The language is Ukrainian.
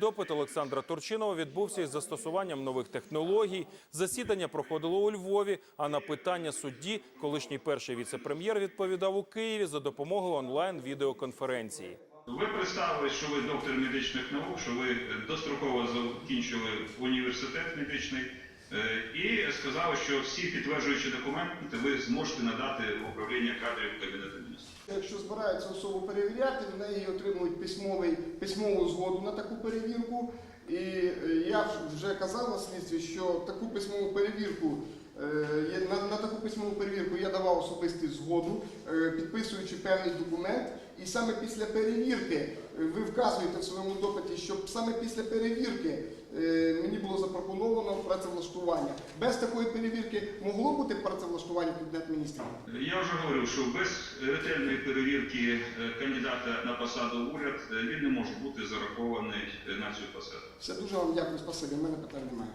Допит Олександра Турчинова відбувся із застосуванням нових технологій. Засідання проходило у Львові. А на питання судді колишній перший віце-прем'єр відповідав у Києві за допомогою онлайн відеоконференції. Ви представили, що ви доктор медичних наук, що ви достроково закінчили університет медичний, е, і сказали, що всі підтверджуючі документи ви зможете надати в управління кадрів Кабінету міністрів. Якщо збираються особу перевіряти, в неї отримують письмовий, письмову згоду на таку перевірку. І е, я вже казав на слідстві, що таку письмову перевірку, е, на, на таку письмову перевірку я давав особисту згоду, е, підписуючи певний документ. І саме після перевірки ви вказуєте в своєму допиті, що саме після перевірки мені було запропоновано працевлаштування. Без такої перевірки могло бути працевлаштування Кабінет міністрів? Я вже говорив, що без ретельної перевірки е, кандидата на посаду в уряд е, він не може бути зарахований е, на цю посаду. Все дуже вам дякую, спасибі. У мене питань немає.